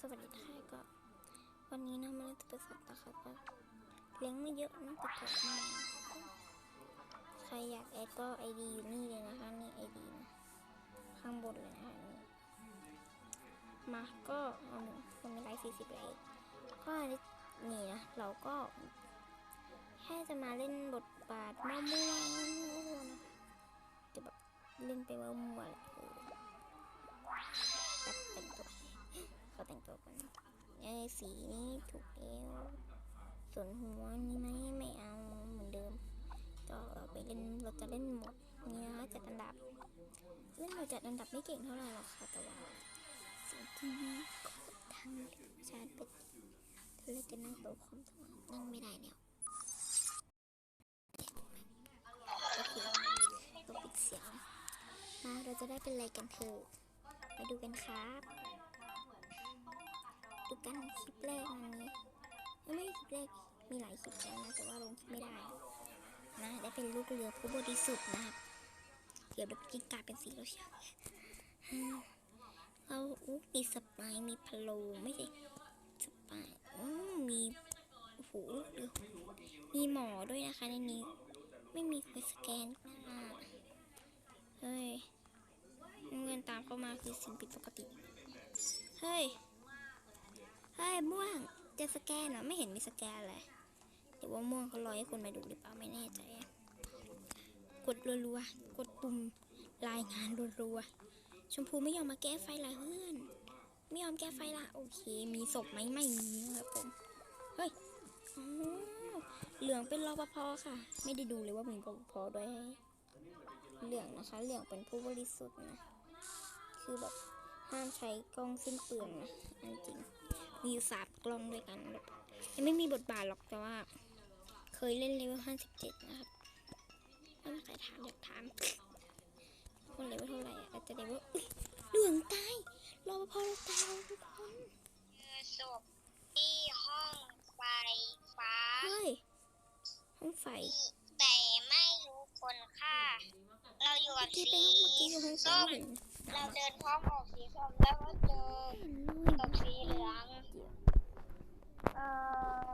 สวัสดีท่านก็ วันนี้นะมาเล่นตัวสัตว์นะคะก็เลี้ยงไม่เยอะนะแต่เกิดมาใครอยากแอดก็ไอดีอยู่นี่เลยนะคะนี่ไอดีนะข้างบนเลยนะคะนี่มาก็เอาหนึ่งมันมีไลฟ์สี่สิบไลฟ์ก็นี่นะเราก็แค่จะมาเล่นบทบาทมั่วๆนะคะจะแบบเล่นไปมั่วๆแหละ เขาแต่งตัวกันไอ้สีนี้ถูกแล้วส่วนหัวนี่ไหมไม่เอาเหมือนเดิม ก็เราไปเล่นเราจะเล่นหมดเนี่ยจัดอันดับเล่นเราจัดอันดับไม่เก่งเท่าไหร่หรอกค่ะแต่ว่าสิ่งที่นี่ทางชาร์จเป็นเราจะนั่งโต๊ะคอมทั้งวันนั่งไม่ได้แล้วโอเคก็ปิดเสียงมาเราจะได้เป็นอะไรกันเถอะไปดูกันครับ กันคลิปแรกวันนี้ไม่คลิปแรกมีหลายคลิปแล้วนะแต่ว่าลงคลิปไม่ได้นะได้เป็นลูกเรือผู้บริสุทธิ์นะครับเดี๋ยวแบบกินกลายเป็นสีเราเชียวเราอุ๊มีสปายมีพะโลไม่ใช่สปายมีหลูกเรือมีหมอด้วยนะคะในนี้ ไม่มีคนสแกนอ่าเฮ้ยเงินตามเข้ามาคือสิ่งผิดปกติ เฮ้ย เฮ้ยม่วงจะสแกนเหรอไม่เห็นมีสแกนเลยเดี๋ยวว่าม่วงเขารอให้คนมาดูหรือเปล่าไม่แน่ใจกดรัวๆกดปุ่มรายงานรัวๆชมพูไม่ยอมมาแก้ไฟละเพื่อน ไม่ยอมแก้ไฟละโอเค มีศพไหมไม่มีครับผมเฮ้ยเหลืองเป็นรปภค่ะ ไม่ได้ดูเลยว่ามีรปภด้วยเหลืองนะคะเหลืองเป็นผู้บริสุทธิ์นะ คือแบบห้ามใช้กล้องสิ้นเปลืองนะอันจริง มีอยู่สามกล้องด้วยกันแบบยังไม่มีบทบาทหรอกแต่ว่า เคยเล่นเลเวลห้าสิบเจ็ดนะครับไม่มีใครถามอยากถาม คนเลเวลเท่าไหร่อะอาจจะเลเวลอุ๊ยเหลืองตายรอพอเราตายทุกคนคือศพที่ห้องไฟฟ้าเฮ้ยห้องไฟแต่ไม่รู้คนฆ่า เราอยู่กับเมื่อกี้สีไปห้องเมื่อกี้อยู่ห้องไฟส้ม เราเดินพร้อมกับสีส้มแล้วก็เจอเห็นกับเลยสีเหลือง เออ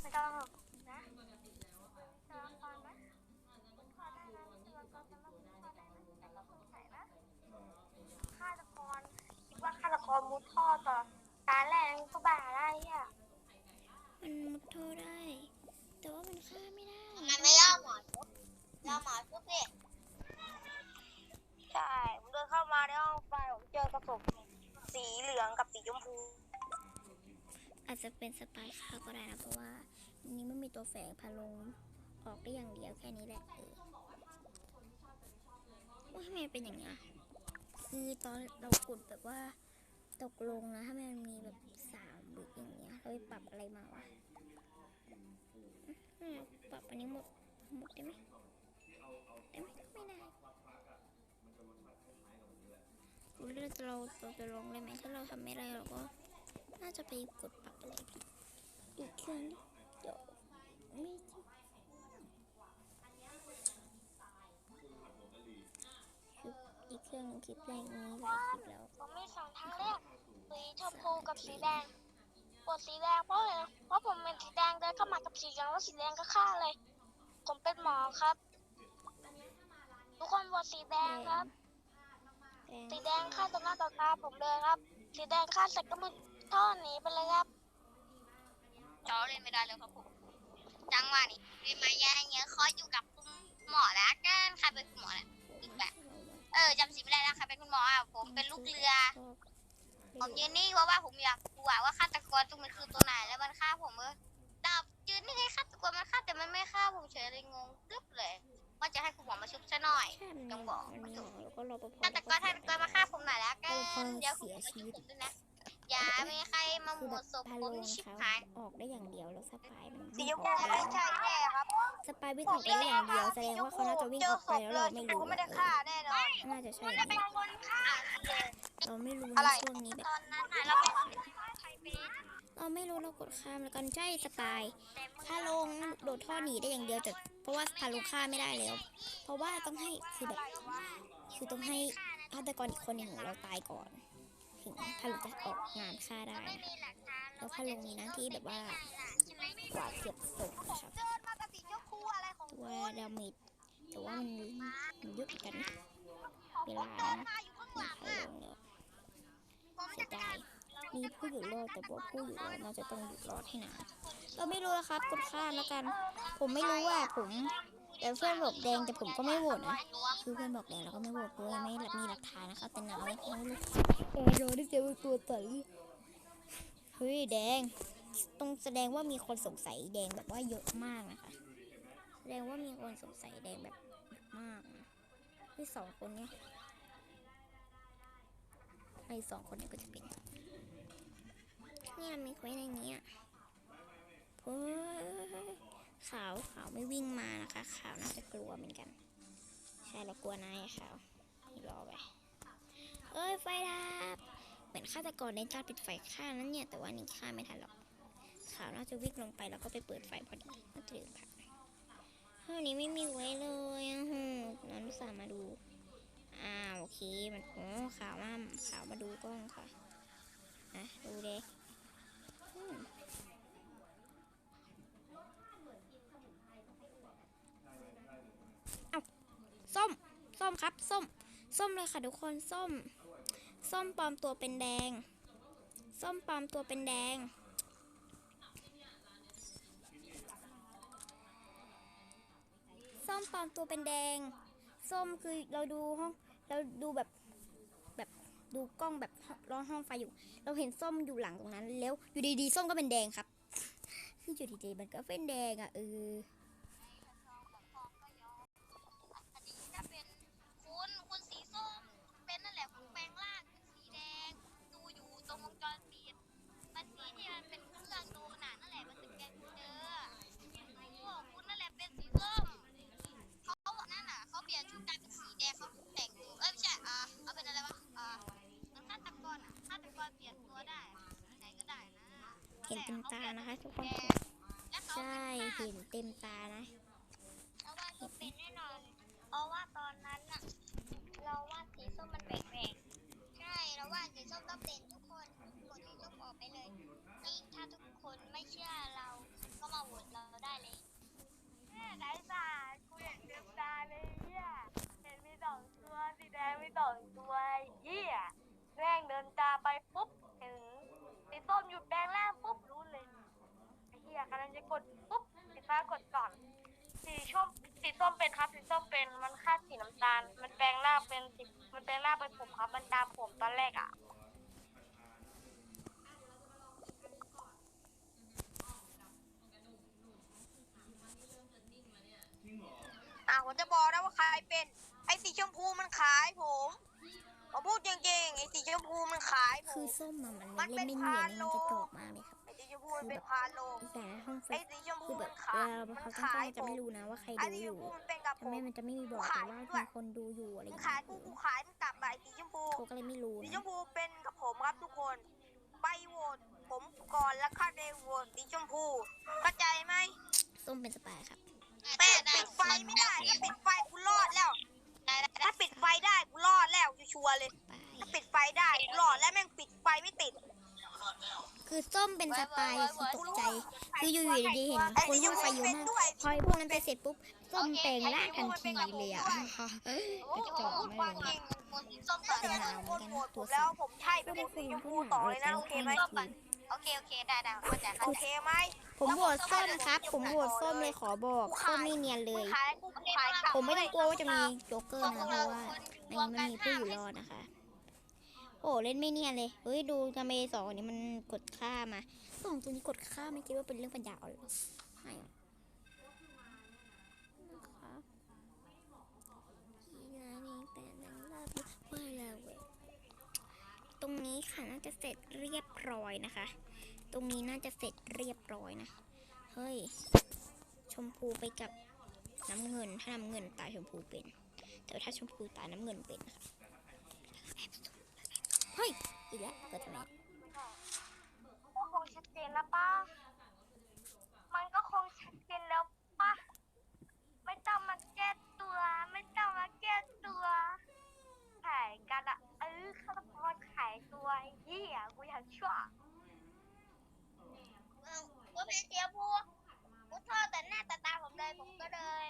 ไม่ต้องหรอกนะรอก่อนนะขอได้นะรอก่อนนะรอก่อนะแต่ก็สงใสัยนะฆาตกรคิดว่าฆาตกรมุดท่อต่อตาแรงก็บ้าอะไรอะมันมุดโทษได้ แต่ว่ามันฆ่าไม่ได้ มันไม่ย่อหมอชุบย่อหมอชุบดิใช่ ผมเดินเข้ามาในห้องไฟผมเจอกระสบสีเหลืองกับสีชมพู อาจจะเป็นสปายฆ่าก็ได้นะเพราะว่า นี้ไม่มีตัวแฝงพาลงออกได้อย่างเดียวแค่นี้แหละเออว่าทำไมเป็นอย่างเงี้ยคือตอนเรากดแบบว่าตกลงนะถ้ามันมีแบบสามวิอย่างเงี้ยเราไปปรับอะไรมาวะปรับอันนี้หมดหมดได้ไหมได้ไหมไม่ได้ เราเราเราจะลงได้ไหมถ้าเราทำไม่ได้เราก็น่าจะไปกดปรับอะไรผิดอีกเครื่องเดี๋ยวไม่จริงคืออีกเครื่องคลิปแรกนี้หลายคลิปแล้วผมมีสองทางเลือกสีชมพูกับสีแดงกดสีแดงเพราะอะไรเพราะผมเป็นสีแดงเดินเข้ามากับสีเหลืองแล้วสีแดงก็ฆ่าเลย ผมเป็นหมอครับ ทุกคนโหวตสีแดงครับ สีแดงฆ่าต่อหน้าต่อตาผมเลยครับ สีแดงฆ่าเสร็จก็มุดท่อหนีไปเลยครับจอเล่นไม่ได้เลยครับผมจังหวะนี้เรียนมาแย่เงี้ยขออยู่กับคุณหมอแล้วกันใครเป็นคุณหมอเนี่ยอีกแบบเออจำสีไม่ได้แล้วใครเป็นคุณหมออะผมเป็นลูกเรือ ผมยืนนิ่งเพราะว่าผมอยากดูอะว่าฆาตกรตรงมันคือตัวไหนแล้วมันฆ่าผมเออดับยืนนิ่งให้ฆาตกรมันฆ่าแต่มันไม่ฆ่าผมเฉยเลยงงกึ๊บเลย ว่าจะให้คุณหมอมาชุบซะหน่อยใช่มันต้มีองหมบออกมันมีหมอแล้วก็รอปภฆาตกรฆาตกรมาฆ่าผมหน่อยแล้วกัเออพอนเดี๋ยวคุณเสีหมยอมาชีชุวิตบผมด้วยนะอย่ามีใครมาหคือมแบดบศพพาผลมงชิบเขาหายออกได้อย่างเดียวแล้วสปายมันสีวิ่ชงมอพูอกไปใช่แน่ครับสปายวิ่งออกไปได้อย่างเดียวแสดงว่าเขาน่าจะวิ่งออกไปแล้วเราไม่รู้ไม่ได้ฆ่าแน่นอน น่าจะใช่จะเป็นคนฆ่าเลยเราไม่รู้อะไร นะช่วงนี้แบบตอนนั้นน่ะเราไม่ใครเป็น เราไม่รู้เรากดข้ามแล้วกันใช่สปายพาลงโดดท่อหนีได้อย่างเดียวแต่เพราะว่าพาลงฆ่าไม่ได้แล้ว เพราะว่าต้องให้คือแบบคือต้องให้ฆาตกรอีกคนหนึ่งของเราตายก่อนโอเคถึงถ้าเราจะออกงานฆ่าได้ไม่นะมีหลักฐานแล้วถ้าลงมีหน้าที่แบบว่าใช่ไหมกวาดเก็บศพนะครับเดินมากับสีชมพูอะไรของว่าดาเมจแต่ว่ามันมันเยอะเหมือนกันนะเวผมลาเดินนะมาอยู่ข้างหไม่ลังใครอะลงแล้วผมเสีจะยดาย มีผู้อยู่รอดแต่ว่าผู้อยู่รอดเราจะต้องอยู่รอดให้นานเราไม่รู้นะครับกดข้ามแล้วกัน ผมไม่รู้ว่าผมแต่เพื่อนบอกแดงแต่ผมก็ไม่โหวตนะคือเพื่อนบอกแดงเราก็ไม่โหวตเลยไม่มีหลักฐานนะครับแต่หนาวไม่รู้เออโดนที่เจอตัวต่อยเฮ้ยแดงตรงแสดงว่ามีคนสงสัยแดงแบบว่าเยอะมากนะคะ แสดงว่ามีคนสงสัยแดงแบบเยอะมากนะที่สองคนเนี้ยไอ้สองคนนี้ก็จะเป็น เนี่ยมีไว้ในนี้อะเฮ้ยขาวขาวไม่วิ่งมานะคะ ขาวน่าจะกลัวเหมือนกัน ใช่เรากลัวนายขาวรอไปเอ้ยไฟดับเหมือนฆาตกรในจอดปิดไฟฆ่านั้นเนี่ย แต่ว่านี่ฆ่าไม่ทันหรอกขาวน่าจะวิ่งลงไปแล้วก็ไปเปิดไฟพอดีน่าจะลืมผักห้องนี้ไม่มีไว้เลยอะฮูนันอุตส่ามาดูอ่าโอเคมันโอ้ขาวมาขาวมาดูกล้องค่ะนะดูเด็ก ครับ ส้ม ส้มเลยค่ะทุกคนส้ม ส้มปลอมตัวเป็นแดง ส้มปลอมตัวเป็นแดง ส้มปลอมตัวเป็นแดง ส้มคือเราดูห้องเราดูแบบแบบดูกล้องแบบร้องห้องไฟอยู่ เราเห็นส้มอยู่หลังตรงนั้น แล้วอยู่ดีๆ ส้มก็เป็นแดงครับ คืออยู่ดีๆมันก็เป็นแดงอะเออ นเต็มตานะคะทุกคนแล้วเขาใช่เป็นเห็นเต็มตานะ เราว่าก็เป็นแน่นอน เพราะว่าตอนนั้นน่ะ เราว่าสีส้มมันแปลกๆ ใช่ เราว่าสีส้มต้องเป็นทุกคนกดสีส้มออกไปเลยนี่ถ้าทุกคนไม่เชื่อเรา ก็มาโหวตเราได้เลยแม่ไหนสากูเห็นเต็มตาเลยเหี้ยเห็นมีสองตัวสีแดงมีสองตัวเหี้ยแม่งเดินตามไปปุ๊บ เห็นสีส้มหยุดแดงแรกปุ๊บรู้เลย ไอ้เหี้ย กำลังจะกดปุ๊บสีฟ้ากดก่อน สีส้มสีส้มเป็นครับ สีส้มเป็นมันค่าดสีน้ำตาล มันแปลงร่างเป็นสีมันแปลงร่างเป็นผมครับ มันตามผมตอนแรกอะอะผมจะบอกนะว่าใครเป็น ไอ้สีชมพูมันขายผมผมพูดจริงๆไอ้สีชมพูมันขายผคือมส้มอะมันเล่นไม่เนียนนะมันจะกรอบมากเลยครับไอ้ สีชมพูมันเป็นพาโลอีกอย่างนะห้องไฟไอ้สีชมพูคือแบมับนเวขายลามันเขาตั้งขากล้ยองจะผมไม่รู้นะว่าใครไอ้ดูสีอชมยู่พูมันเป็นกับผทำไมมมันจะไม่มีบอกกูแต่ขายว่าด้วมียคนดูอยู่อะไรอมึย่างงขายเงี้ยกูกูขายมันกลับไปสีชมพูเขาก็เลยไม่รู้สีนะชมพูเป็นกับผมครับทุกคน ไปโหวตผมก่อนแล้วค่าเดโหวตสีชมพูเข้าใจไหมส้มเป็นสปายครับแต่ปิดไฟไม่ได้ถ้าปิดไฟกูรอดแล้ว ถ้าปิดไฟได้กูรอดแล้วชัวร์ๆเลย สปายถ้าปิดไฟได้กูรอดแล้วแม่งปิดไฟไม่ติด คือส้มเป็นสปายคือตกใจ คืออยู่ๆดีๆเห็นคนยุ่งไฟอยู่เป็นมากพอไอ้พวกนั้นไปเสร็จปุ๊บส้มแปลงร่างทันทีเลยอะกระจอกพูดไม่ความลจริยงถ้าเกิดทุกคนโหวตผมแล้วผมใช่เป็นคนสีชมพูต่อเลยนะโอเคไหมโอเคโอเคได้ได้เข้าใจโอเคไหมผมโหวตส้มครับ ผมโหวตส้มเลยขอบอกส้มไม่เนียนเลย ผมไม่ต้องกลัวว่าจะมีโจ๊กเกอร์นะเพราะว่าในนี้มันมีผู้อยู่รอดนะคะ โอ้เล่นไม่เนียนเลยเฮ้ยดูทำไมสองคนนี้มันกดฆ่ามาสองตัวนี้กดฆ่าไม่คิดว่าเป็นเรื่องปัญญาอ่อนเหรอไม่อะครับอีนานี่แต่นังลาบไม่แล้วเว้ยตรงนี้ค่ะน่าจะเสร็จเรียบร้อยนะคะ ตรงนี้น่าจะเสร็จเรียบร้อยนะเฮ้ยชมพูไปกับน้ำเงินถ้าน้ำเงินตายชมพูเป็น แต่ว่าถ้าชมพูตายน้ำเงินเป็นนะคะ เฮ้ย อีกแล้วเปิดทำไมก็คงชัดเจนแล้วป้า มันก็คงชัดเจนแล้วป้า ไม่ต้องมาแก้ตัว ไม่ต้องมาแก้ตัวขายกันอะเออฆาตกรขายตัวไอ้เหี้ยชั่วผมเป็นเสียบูกูชอบแต่หน้าตาตาผมเลยผมก็เลย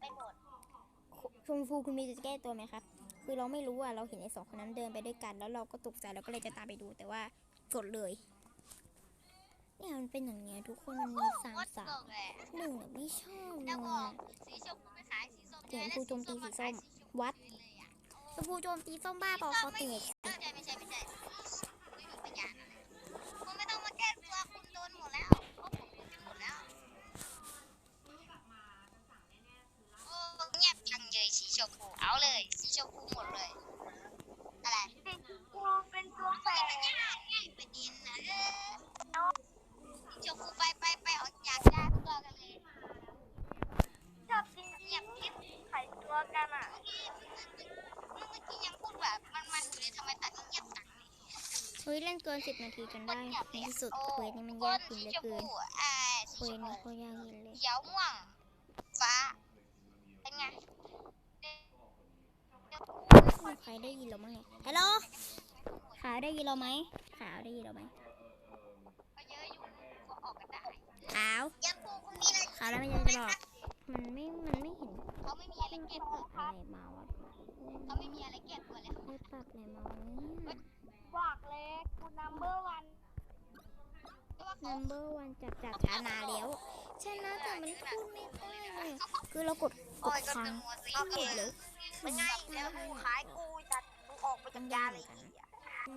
ไปหมดชมพูคุณมีจะแก้ตัวไหมครับ คือเราไม่รู้อะเราเห็นไอ้สองคนนั้นเดินไปด้วยกัน แล้วเราก็ตกใจเราก็เลยจะตามไปดูแต่ว่ากดเลยเนี่ยมันเป็นอย่างเงี้ยทุกคนมันมีสามสามหนึ่งเนี่ยไม่ชอบเลจะยบออะกสีชมพูไปขายสีส้มเสียงครูโจมตีสีส้มวัดเลยอะชมพูโจมตีส้มบ้าบอคอติเน็กไม่ใช่ไม่ใช่ไม่ใช่ไม่มีปัญญาอะไรคุณไม่ต้องมาแก้ตัวคุณโดนหมดแล้วเพราะผมโดนหมดแล้วโอ้เงียบจังเลยสีชมพูเอาเลยสี ชมพูหมดเลย อะไรเป็นตัวเป็นตัวแฝงประเด็นนะเออสีชมพูไปไปไปออกจากด้านตัวกันเลยชอบกินเงียบคลิปไข่ตัวกันอะเมื่อกี้ยังพูดแบบมันๆอยู่เลยทำไมตัดเงียบจังเฮ้ยเล่นเกินสิบนาทีจนได้ในที่สุดเควสนี้มันยากจริงเหลือเกินอ่าเควสีสชมนี้พูโคตรยากเย็นเลยเขียวม่วงฟ้าเป็นไงมี ใครได้ยินเราไหมเนี่ยฮัลโหลขาวได้ยินเราไหมขาวได้ยินเราไหมก็เยอะอยู่ก็ออกกันได้ขาวยังปูคุณมีอะไรขาวแล้วไม่ยังจะบอก มันไม่ มันไม่เห็นเขาไม่มีอะไรเก็บปตัวรับอะไรมาวะเขาไม่มีอะไรเก็บตัวแล้วได้ปรับอะไรมาวะเนี่ยบอกเลยคุณนัมเบอร์วัน ว่าเขา number one จากจากชนะแล้วชนะแต่มันพูดไม่ได้เลยคือเรากดกดค้างทั้งหมดเลยมันง่ายอยู่แล้วกูขายกูจัดกูออกไปจากยาเลยไอ้เหี้ย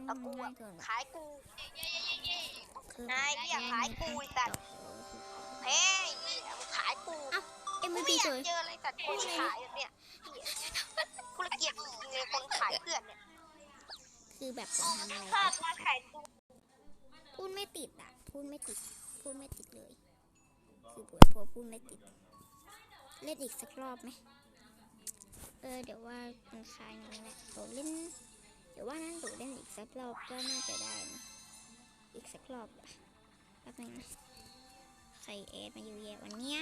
มันง่ายเกินอะขายกูคือไอ้เหี้ยขายกูจัดเฮ้ยขายกูเอ็มกูวีไม่พีอยาเฉกยเจออะไรสัตว์คนขายแบบเนี้ยกูละเกียดจริงๆเลยคนขายเพื่อนเนี่ยคือแบบผมทำอะไรชอบมาขายตู้พูดไม่ติดอะ พูดไม่ติด พูดไม่ติดเลย คือปวดพัวพูดไม่ติด เล่นอีกสักรอบไหมเออเดี๋ยวว่ามันคลายนี้แหละโดเล่นเดี๋ยวว่านั่นดูเล่นอีกสักรอบก็น่าจะได้นะอีกสักรอบอะแป๊บนึงนะใครเอดมาอยู่แย่วันเนี้ย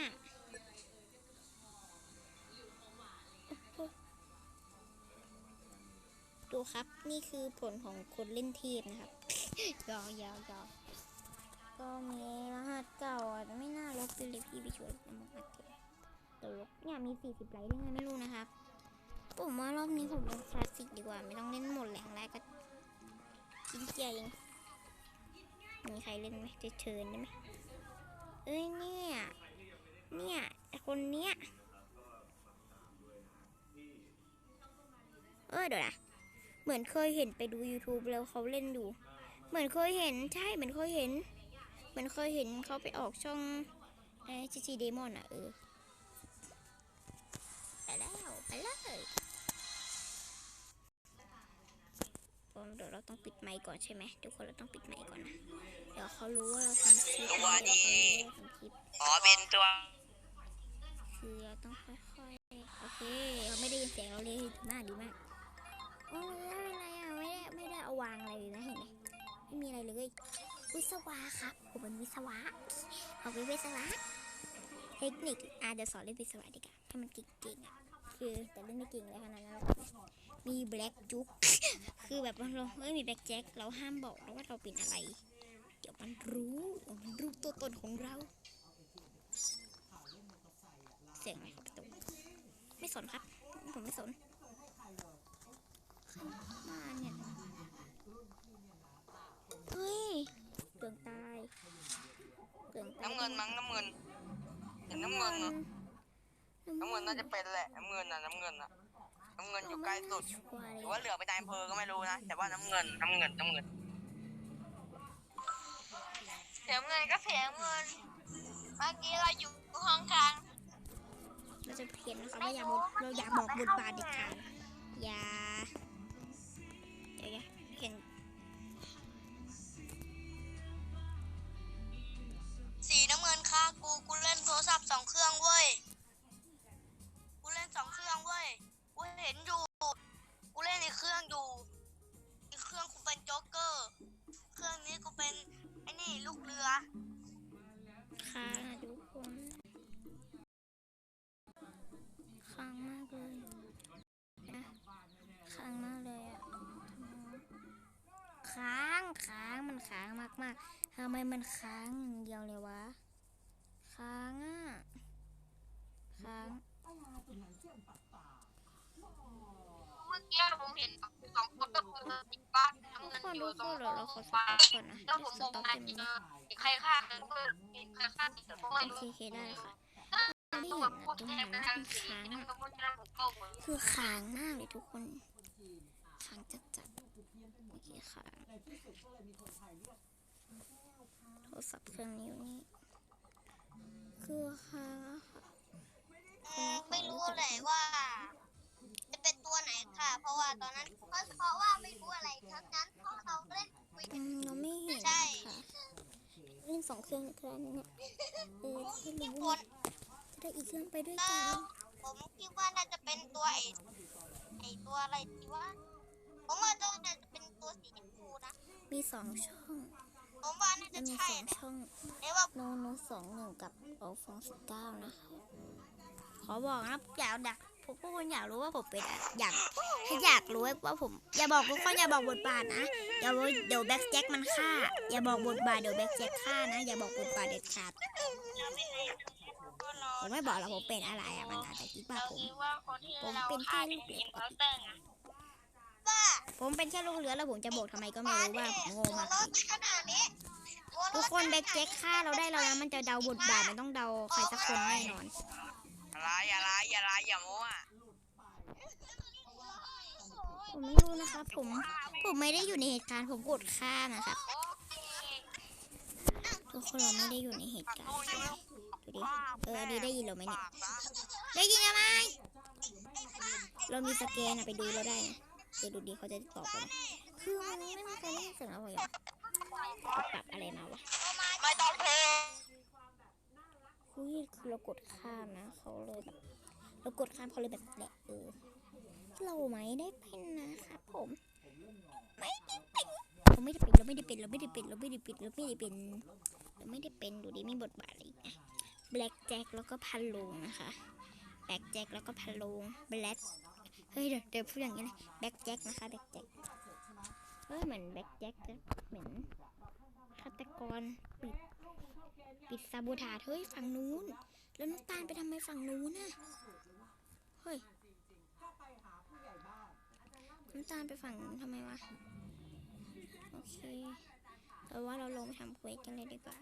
ดูครับนี่คือผลของคนเล่นทีมนะครับยาวยาวยาว ก็มีรหัสเก่าอะแต่ไม่น่าลบเลยพี่ไปช่วยน้ำมันอัดเก็บเดี๋ยวลบเนี่ยมี 40ไลค์ได้ไงไม่รู้นะครับผมว่ารอบนี้ผมเล่นคลาสสิกดีกว่า ไม่ต้องเล่นหมดแหล่งแรกก็กินเกียร์เองมีใครเล่นไหมจะเชิญได้ไหมเอ้ยเนี่ย เนี่ยคนเนี้ยเออเดี๋ยวนะเหมือนเคยเห็นไปดู YouTube แล้วเขาเล่นดูเหมือนเคยเห็นใช่เหมือนเคยเห็น เหมือนเคยเห็นเขาไปออกช่องไอ้จีจีเดมอนอะเออ ไปแล้ว ไปเลยผมเดี๋ยวเราต้องปิดไมค์ก่อนใช่ไหมทุกคนเราต้องปิดไมค์ก่อนนะ เดี๋ยวเขารู้ว่าเราทำคลิปสวัสดีเดี๋ยวเขารู้ว่าเราทำคลิปขอเป็นตัวคือเราต้องค่อยๆ โอเคเขาไม่ได้ยินเสียงเราเลยดีมากดีมากโอ้ยไม่เป็นไรอะไม่ได้ไม่ได้เอาวางอะไรเลยนะเห็นไหมไม่มีอะไรเลย วิศวะครับผมเป็นวิศวะเอาเป็นวิศวะ เทคนิคอาจจะเดี๋ยวสอนเล่นวิศวะดีกว่าให้มันเก่งๆอะคือแต่เล่นไม่เก่งเลยขนาดนั้นมีแบล็กจุ๊กคือแบบเราเฮ้ยมีแบล็กแจ็คเราห้ามบอกนะว่าเราเป็นอะไร เดี๋ยวมันรู้มันรู้ตัวตนของเรา เสียงอะไรครับประตูไม่สนครับ ผมไม่สน เปลืองตายน้ำเงินมั้งน้ำเงิน เห็นน้ำเงินเหรอน้ำเงินน่าจะเป็นแหละน้ำเงินน่ะน้ำเงินน่ะน้ำเงินอยู่ใกล้สุดชัวร์หเลรือยว่าเหลือไปนายอำเภอก็ไม่รู้นะแต่ว่าน้ำเงินน้ำเงินน้ำเงินเสียเงินก็เสียเงินเมื่อกี้เราอยู่ห้องกลาง เราจะเพียนนะครับว่าอย่าบอกเราอย่าบอกบทบาทเด็ดขาดอย่า มมันค้างอย่างเดียวเลยวะ ค้างอะ ค้าง เมื่อกี้ผมเห็นสองคนก็คือติดบ้านทำทุกเงินคนอดูยู่ตรคู่งเดี๋ยวเราขอสฟ้าต็อปก่อนนะแล้วผมสมองต็อปมาเป็นเจอใครฆ่ากันก็ใครฆ่ากันก็ไม่โอรู้เคๆได้ค่ะไม่ตัวเห็นพวอะกตรงแทไหนบไปนะทางมันสีค้างนี่อะก็พ้นจะผมเข้าเหมือนคือค้างมากเลยทุกคน ค้างจัดจัดๆโอเคค้างโท รศัพท์เครื่องนี้อยู่นี่คือค้างอะค่ะอืมไม่รู้เลยว่า จะเป็นตัวไหนค่ะ เพราะว่าตอนนั้นเพราะเพราะว่าไม่รู้อะไรทั้งนั้นเพราะเราเล่นคุยอืมเราไม่เห็นใช่ค่ะเล่นสองเครื่องก็ได้นะเนี่ยเออถ้ารู้คนจะได้อีกเครื่องไปด้วยแล้กันวผมคิดว่าน่าจะเป็นตัวไอ้ไอ้ตัวอะไรที่ว่าผมว่าตัวน่าจะเป็นตัวสีชมพูนะมีสองช่อง ผมว่าน่าจะมีใช่สองนะช่องแต่ว่าโนโนสองหนึ่งกับโอฟองสิบเก้านะคะขอบอกนะอยากดักผมพวกคนอยากรู้ว่าผมเป็นอะอยากถ้าอยากรู้ว่าผม อย่าบอกทุกคนอย่าบอกบทบาทนะอย่าบอกเดี๋ยวแบ็คแจ็คมันฆ่า อย่าบอกบทบาทเดี๋ยวแบ็คแจ็คฆ่านะ อย่าบอกบทบาทเด็ดขาดผมไม่บอกหรอกผมเป็นอะไรอะมันอาจจะคิดว่าผม ผมเป็นแค่ลูเป็นกเรืออินพอสเตอร์นะว่า ผมเป็นแค่ลูกเรือแล้วผมจะบอกทำไมก็ไม่รู้ว่าผมโง่มากรจถริงขนาดนี้ทุกคนแบ็คแจ็คฆ่าเราได้แล้วนะมันจะเดาบทบาทมันต้องเดาใครสักคนแน่นอนอะไรอะไรอะไรอย่าโม้อะผมไม่รู้นะครับผมผมไม่ได้อยู่ในเหตุการณ์ผมกดฆ่านะครับทุกคนเราไม่ได้อยู่ในเหตุการณ์ดูดิเออดีได้ยินเราไหมเนี่ยปากซะได้ยินไหมเรามีสแกนอะไปดูเราได้นะ เดี๋ยวดูดิเขาจะตอบกันคือมันไม่มีใครได้ยินเสียงเราเลยอะปรับอะไรมาวะไม่ต้องเพลงคุยคือเรากดข้ามนะเขาเลยแบบเรากดข้ามเขาเลยแบบแหละเออเราไม่ได้เป็นนะครับผมไม่ได้เป็นเราไม่ได้เป็นเราไม่ได้เป็นเราไม่ได้เป็นเราไม่ได้เป็นเราไม่ได้เป็นเราไม่ได้เป็นดูดิมีบทบาทอะไรนะแบล็กแจ็คแล้วก็พันลงนะคะแบล็กแจ็คแล้วก็พันลงแบล็ก เฮ้ยเดี๋ยวเดี๋ยวพูดอย่างนี้นะแบล็กแจ็คนะคะแบล็กแจ็คเฮ้ยเหมือนแบล็กแจ็คเหมือนฆาตกรปิดปิดซาบูทาเฮ้ยฝั่งนู้น แล้วน้ำตาลไปทำไมฝั่งนู้นน่ะเฮ้ยน้ำตาลไปฝั่งนู้นทำไมวะโอเคแต่ว่าเราลงไปทำเควสกันเลยดีกว่า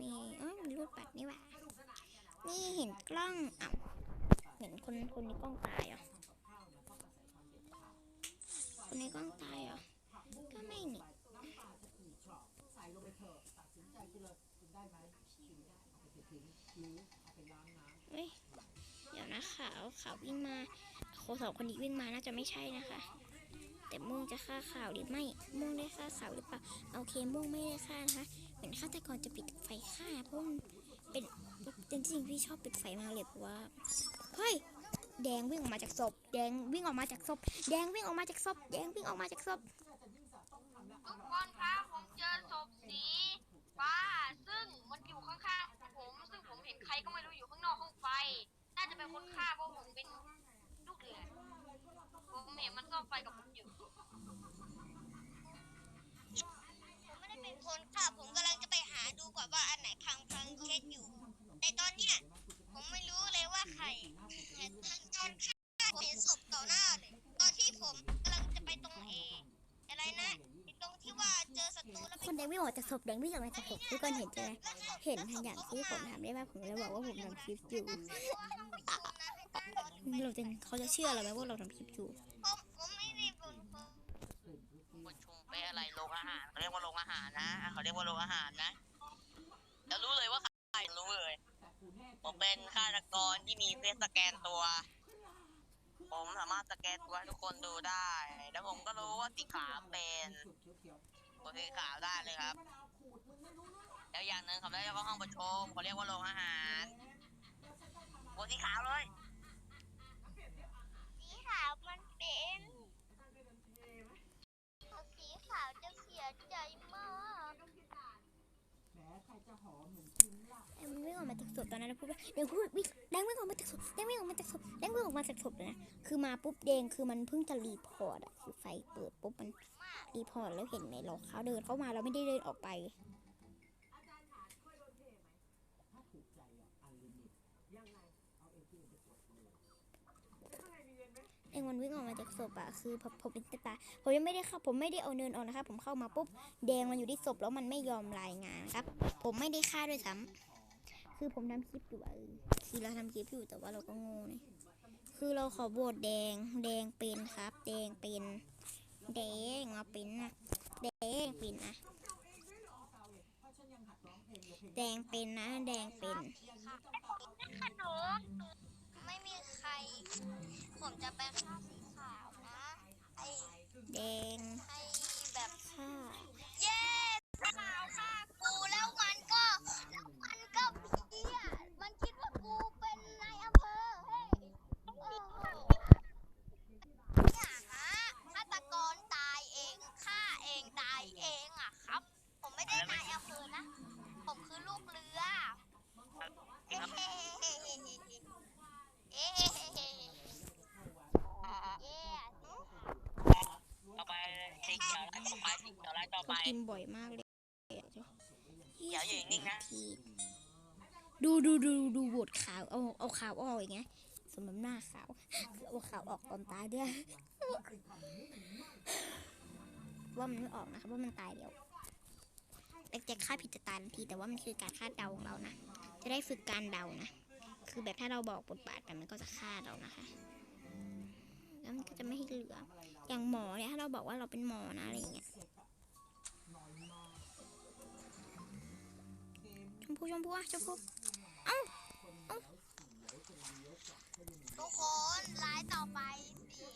มีเอ้ยมีรูดบัตรนี่หว่านี่เห็นกล้องอ้าว เห็นคนคนในกล้องตายเหรอคนในกล้องตายเหรอก็ไม่นี่เฮ้ยเดี๋ยวนะขาวขาววิ่งมาโคสองคนนี้วิ่งมาน่าจะไม่ใช่นะคะ แต่ม่วงจะฆ่าขาวหรือไม่ม่วงได้ฆ่าขาวหรือเปล่าโอเคม่วงไม่ได้ฆ่านะคะเหมือนฆาตกรจะปิดไฟฆ่าเพราะมันเป็นจริงๆพี่ชอบปิดไฟมากเลยเพราะว่า เฮ้ย แดงวิ่งออกมาจากศพ แดงวิ่งออกมาจากศพ แดงวิ่งออกมาจากศพ แดงวิ่งออกมาจากศพ ทุกคนครับผมเจอศพสีฟ้า ซึ่งมันอยู่ข้างๆผม ซึ่งผมเห็นใครก็ไม่รู้อยู่ข้างนอกห้องไฟ น่าจะเป็นคนฆ่าเพราะผมเป็นลูกเรือผมเห็นมันซ่อมไฟกับผมอยู่ ผมไม่ได้เป็นคนฆ่าผมกำลังจะไปหาดูก่อนว่าอันไหนพังพังเช็ดอยู่ แต่ตอนเนี้ย ผมไม่รู้เลยว่าใครแต่ตอนตอนฆ่าผมเห็นศพต่อหน้าเลย ตอนที่ผมกำลังจะไปตรงเออะไรนะไอ้ตรงที่ว่าเจอศัตรูแล้วคนแดงวิ่งออกจากศพแดงวิ่งออกมาจากศพทุกคนเห็นใช่ไหมเห็นอย่างที่ผมทำได้ว่าผมเลยบอกว่าผมทำคลิปอยู่เราจะเขาจะเชื่อเราไหมว่าเราทำคลิปอยู่ผมผมไม่ได้บนประชุมไปอะไรโรงอาหารเขาเรียกว่าโรงอาหารนะเขาเรียกว่าโรงอาหารนะแล้วรู้เลยว่าใครรู้เลย ผมเป็นฆาตกรที่มีเฟซสแกนตัว ผมสามารถสแกนตัวให้ทุกคนดูได้ แล้วผมก็รู้ว่าสีขาวเป็นคนสีขาวได้เลยครับ แล้วอย่างหนึ่งเขาเรียกว่าห้องประชุมเขาเรียกว่าโรงอาหารคนสีขาวเลยสีขาวมันเป็นสีขาวจะเสียใจม แดงมันวิ่งออกมาจากศพตอนนั้นแล้วพูดว่าแดงพูดวิ่งแดงวิ่งออกมาจากศพแดงวิ่งออกมาจากศพแดงวิ่งออกมาจากศพเลยนะคือมาปุ๊บแดงคือมันเพิ่งจะรีพอร์ตอะคือไฟเปิดปุ๊บมันรีพอร์ตแล้วเห็นในหลอกเขาเดินเข้ามาเราไม่ได้เดินออกไป เองมันวิ่งออกมาจากศพอะคือผมผมเป็นตาผมยังไม่ได้เข้าผมไม่ได้เอาเนินออกนะคะ ผมเข้ามาปุ๊บแดงมันอยู่ที่ศพแล้วมันไม่ยอมรายงานครับ ผมไม่ได้ฆ่าด้วยซ้ำคือผมทำคลิปอยู่อะคือเราทำคลิปอยู่แต่ว่าเราก็โง่นี่คือเราขอโหวตแดงแดงเป็นครับ แดงเป็นแดงมาเป็นนะแดงเป็นนะแดงเป็นนะ แดงเป็นขนม ไม่มีใคร ผมจะไปฆ่าสีขาวนะไอ้แดงไอ้แบบค่ะเย้สีขาวฆ่ากูแล้วมันก็แล้วมันก็เพี้ยมันคิดว่ากูเป็นนายอำเภอเฮ้ยโอ้โหเนี่ยฮะฆาตกรตายเองฆ่าเองตายเองอะครับ ผมไม่ได้นายอำเภอนะ ผมคือลูกเรือ เฮ้เฮ้เอ๊ะเฮ้เฮ้เฮ้เย้ ต่อไป สีเขียวไล่ต่อไปสีเขียวไล่ต่อไป กินบ่อยมากเลยอะอย่าอยู่นิ่งๆนะ ทีดูดูดูดูโหวตขาวเอาเอาขาวออกอย่างเงี้ยสมน้ำหน้าขาวเอาขาวออกตอนตายด้วยว่ามันไม่ออกนะคะว่ามันตายเดียวแต่จะฆ่าผิดจะตายทันทีแต่ว่ามันคือการคาดเดาของเรานะจะได้ฝึกการเดานะ คือแบบถ้าเราบอกบทบาทไปมันก็จะฆ่าเรานะคะ แล้วมันก็จะไม่ให้เหลือ อย่างหมอเนี่ยถ้าเราบอกว่าเราเป็นหมอนะอะไรอย่างเงี้ยชมพูชมพูอะชมพูทุกคนลายต่อไปสี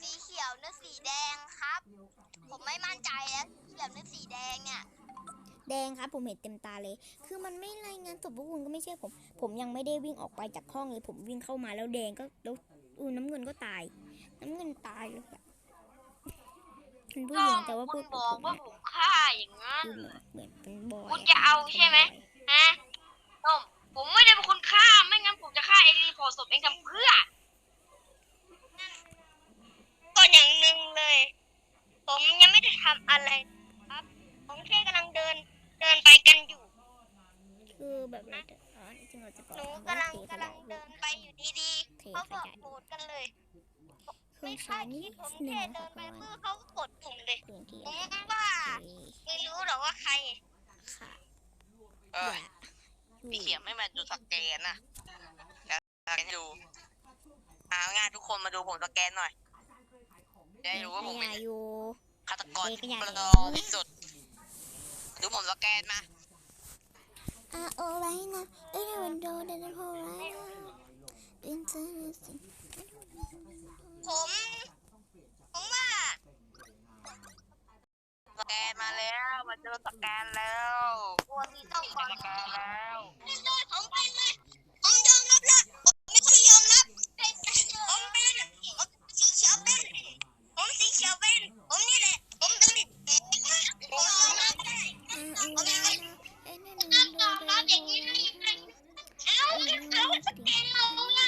สีเขียวเนื้อสีแดงครับ ผมไม่มั่นใจแล้วสีเขียวเนื้อสีแดงเนี่ยแดงครับผมเห็นเต็มตาเลย คือมันไม่รายงานศพพวกคุณก็ไม่เชื่อผม ผมยังไม่ได้วิ่งออกไปจากห้องเลย ผมวิ่งเข้ามาแล้วแดงก็แล้วอูน้ำเงินก็ตาย น้ำเงินตายเลยอะ เป็นผู้หญิงแต่ว่าพวกผมว่าอะผมฆ่าอย่างนั้นคือเหมือนเหมือนเป็นบอยคุณจะเอาใช่ไหมฮะต้มผมไม่ได้เป็นคนฆ่าไม่งั้นผมจะฆ่าไอรีพอร์ตศพเองทำเพื่อก็อย่างหนึ่งเลย ผมยังไม่ได้ทำอะไรครับ ผมแค่กำลังเดินเดินไปกันอยู่ คือแบบเราจะอ๋อจริงๆเราจะบอกหนูว่ากำลังเทขกำลัยะงเดินไปอยู่ดีเทๆเขาขบอกยะโกรธกันเลย เครื่ไม่องคาใช้ดนิคิดดผมหนึ่งแค่นะเดิคะนไปประมาณเพื่อเขากดผมเลยพื้นที่ผมอะไรว่าโอเคไม่รู้หรอกว่าใคร ค่ะเอออย่าสีเขียวไม่มาดูสแกนนะจะสแกนให้ดูเอาง่ายทุกคนมาดูผมสแกนหน่อยจะได้รู้ว่าผมอเป็นย่าอยู่ ฆาตกรเด็กที่อย่าปลอที่สุดดูผมสแกนมาอะโอ้ไรนะเอ้ยวัน ผมผมว่าสแกนมาแล้วมาเจอสแกนแล้วตัวสีต้องก่อนสแกนแล้วเลยผมไปเลยผมยอมรับละผมไม่ค่อยยอมรับผมเป็นผมสีเขียวเป็นผมสีเขียวเป็นผมนี่แหละผมเป็นผมยอมรับได้อะโอ้ไรนะเอ้ยนั่นนั่นยอมรับอย่างนี้ได้ยังไงเอ้าเขาสแกนเราไง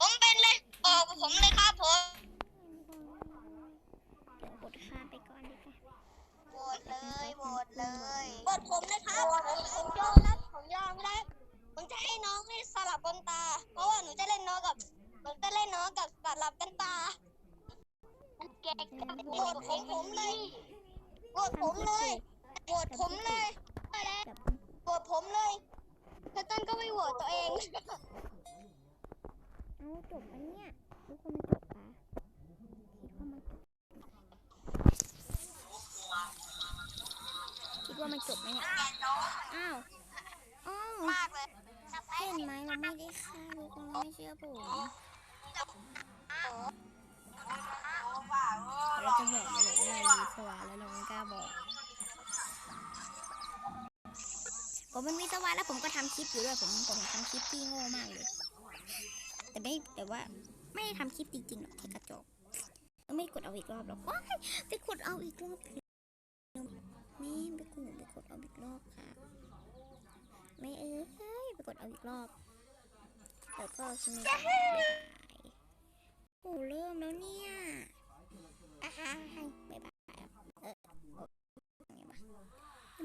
ผมเป็นเลย บอกผมเลยครับผมเดี๋ยวกดค่าไปก่อนดีกว่าโหวตเลยโหวตเลยโหวตผมนะครับผมผมยอมรับผมยอมรับผมจะให้น้องให้สลับกันตา เพราะว่าหนูจะเล่นน้องกับหนูจะเล่นน้องกับสลับกันตาแกโหวตผมผมเลยโหวตผมเลยโหวตผมเลยแบบโหวตผมเลยแล้วต้นก็ไม่โหวตตัวเองเอาจบอันเนี้ยทุกคนมันจบปะคิดว่ามันจบคิดว่ามันจบไหมเนี่ยอ้าวอ้าวมากเลยเห็นไหมเราไม่ได้ฆ่าทุกคนเราไม่เชื่อผมเราจะบอกเลยว่าเราวิศวะแล้วเราไม่กล้าบอกผมเป็นวิศวะแล้วผมก็ทำคลิปอยู่ด้วยผมผมทำคลิปที่โง่มากเลย แต่ไม่แต่ว่าไม่ได้ทำคลิปจริงๆหรอกแค่กระจกไม่กดเอาอีกรอบหรอกว้ายไปกดเอาอีกรอบผิดไม่ไปกดไปกดเอาอีกรอบค่ะไม่เอ้ยไปกดเอาอีกรอบแล้วก็ชิมิโอ้เริ่มแล้วเนี่ยอะบ๊ายบายเออไงวะ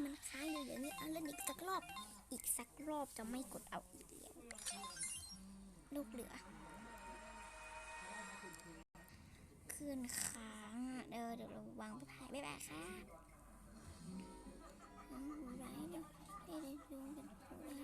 มันค้างอยู่เดี๋ยวนี้เอาเล่นอีกสักรอบ อีกสักรอบจะไม่กดเอาอีกแล้ว ลูกเหลือ ขึ้นค้างเดี๋ยวเดี๋ยวเราวางไปถ่ายบ๊ายบายค่ะไรเดี๋ยวเดี๋ยวดี๋ยวเดี๋ยว